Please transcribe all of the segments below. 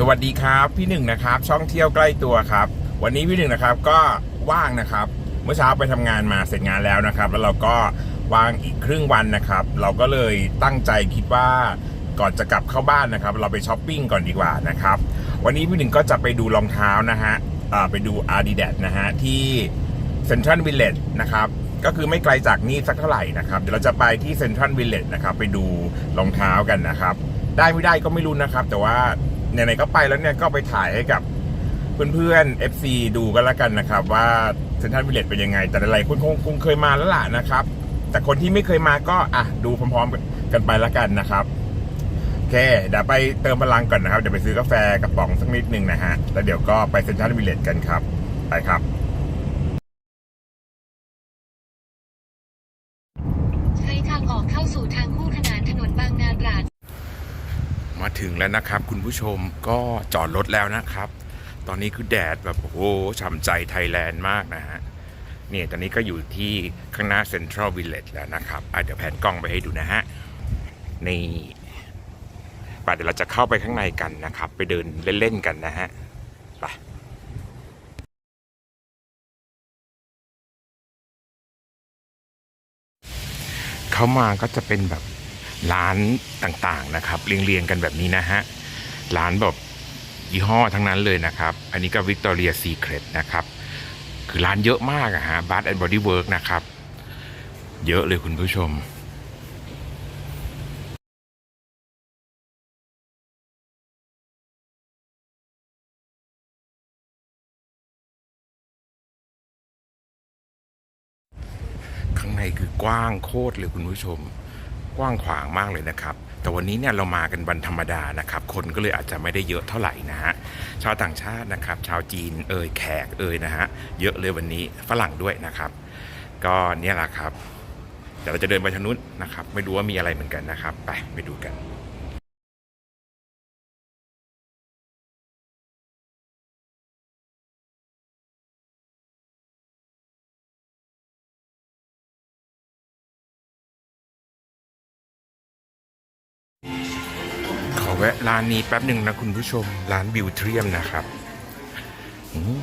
สวัสดีครับพี่หนึ่งนะครับ ช่องเที่ยวใกล้ตัวครับ วันนี้พี่หนึ่งนะครับก็ว่างนะครับ เมื่อเช้าไปทำงานมาเสร็จงานแล้วนะครับ แล้วเราก็วางอีกครึ่งวันนะครับ เราก็เลยตั้งใจคิดว่าก่อนจะกลับเข้าบ้านนะครับ เราไปช้อปปิ้งก่อนดีกว่านะครับ วันนี้พี่หนึ่งก็จะไปดูรองเท้านะฮะไปดู Adidas นะฮะที่เซ็นทรัลวิลเลจนะครับก็คือไม่ไกลจากนี่สักเท่าไหร่นะครับเดี๋ยวเราจะไปที่เซ็นทรัลวิลเลจนะครับไปดูรองเท้ากันนะครับ ได้ไม่ได้ก็ไม่รู้นะครับ แต่ว่า ไหนๆก็ไปแล้วเนี่ยก็ไปถ่ายให้กับเพื่อนๆ FC ดูกันแล้วกันนะครับ ว่าเซ็นทรัลวิลเลจเป็นยังไง แต่หลายๆคนคงคงเคยมาแล้วล่ะนะครับ แต่คนที่ไม่เคยมาก็อะดูพร้อมๆกันไปแล้วกันนะครับโอเคเดี๋ยวไปเติมพลังก่อนนะครับ เดี๋ยวไปซื้อกาแฟกระป๋องสักนิดหนึ่งนะฮะแล้วเดี๋ยวก็ไปเซ็นทรัลวิลเลจกันครับ ไปครับใช้ทางออกเข้าสู่ทางคู่ขนานถนนบางนาตราด มาถึงแล้วนะครับ คุณผู้ชมก็จอดรถแล้วนะครับ ตอนนี้คือแดดแบบโอ้โหช่ำใจไทยแลนด์มากนะฮะเนี่ยตอนนี้ก็อยู่ที่ข้างหน้าเซ็นทรัลวิลเลจแล้วนะครับอะเดี๋ยวแผนกล้องไปให้ดูนะฮะนี่ป่ะเดี๋ยวเราจะเข้าไปข้างในกันนะครับ ไปเดินเล่นๆกันนะฮะไปเข้ามาก็จะเป็นแบบ ร้านต่างๆนะครับเรียงๆกันแบบนี้นะฮะร้านแบบยี่ห้อทั้งนั้นเลยนะครับ อันนี้ก็วิกตอเรียซีเครตนะครับ คือร้านเยอะมากอะฮะบัตแอนด์บอดี้เวิร์กนะครับ เยอะเลยคุณผู้ชม ข้างในคือกว้างโคตรเลยคุณผู้ชม กว้างขวางมากเลยนะครับ แต่วันนี้เนี่ยเรามากันวันธรรมดานะครับ คนก็เลยอาจจะไม่ได้เยอะเท่าไหร่นะฮะ ชาวต่างชาตินะครับ ชาวจีนเอ่ยแขกเอ่ยนะฮะ เยอะเลยวันนี้ฝรั่งด้วยนะครับ ก็เนี่ยแหละครับ เดี๋ยวเราจะเดินไปทางนู้นนะครับ ไม่รู้ว่ามีอะไรเหมือนกันนะครับ ไปไปดูกัน แวะร้านนี้แป๊บหนึ่งนะคุณผู้ชม ร้านบิวเทียมนะครับอืม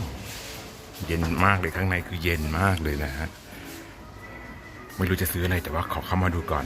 เย็นมากเลยข้างในคือเย็นมากเลยนะฮะ ไม่รู้จะซื้ออะไรแต่ว่าขอเข้ามาดูก่อน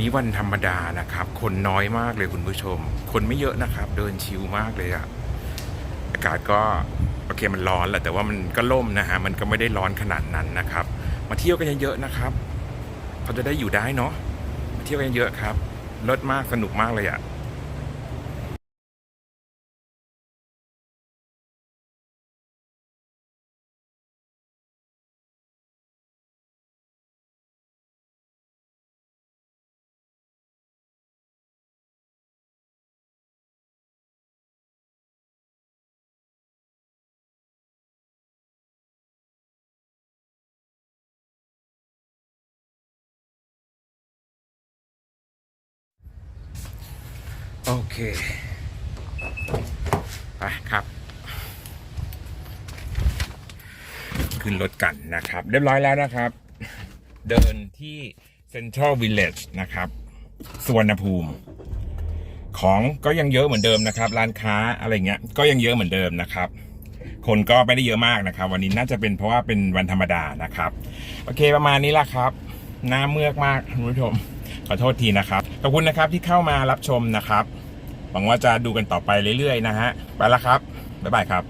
นี้วันธรรมดานะครับ คนน้อยมากเลยคุณผู้ชม คนไม่เยอะนะครับ เดินชิลมากเลยอะอากาศก็โอเคมันร้อนแหละแต่ว่ามันก็ล่มนะฮะมันก็ไม่ได้ร้อนขนาดนั้นนะครับ มาเที่ยวกันเยอะๆนะครับเขาจะได้อยู่ได้เนาะมาเที่ยวกันเยอะครับเลิศมากสนุกมากเลยอะ โอเค ไปครับ ขึ้นรถกันนะครับ เรียบร้อยแล้วนะครับ เดินที่ Central Village นะครับสุวรรณภูมิ ของก็ยังเยอะเหมือนเดิมนะครับ ร้านค้าอะไรเงี้ย ก็ยังเยอะเหมือนเดิมนะครับ คนก็ไม่ได้เยอะมากนะครับ วันนี้น่าจะเป็นเพราะว่าเป็นวันธรรมดานะครับ โอเคประมาณนี้ละครับ หน้าเมือกมากคุณผู้ชม ขอโทษทีนะครับ ขอบคุณนะครับที่เข้ามารับชมนะครับ หวังว่าจะดูกันต่อไปเรื่อยๆ นะฮะ ไปแล้วครับ บ๊ายบายครับ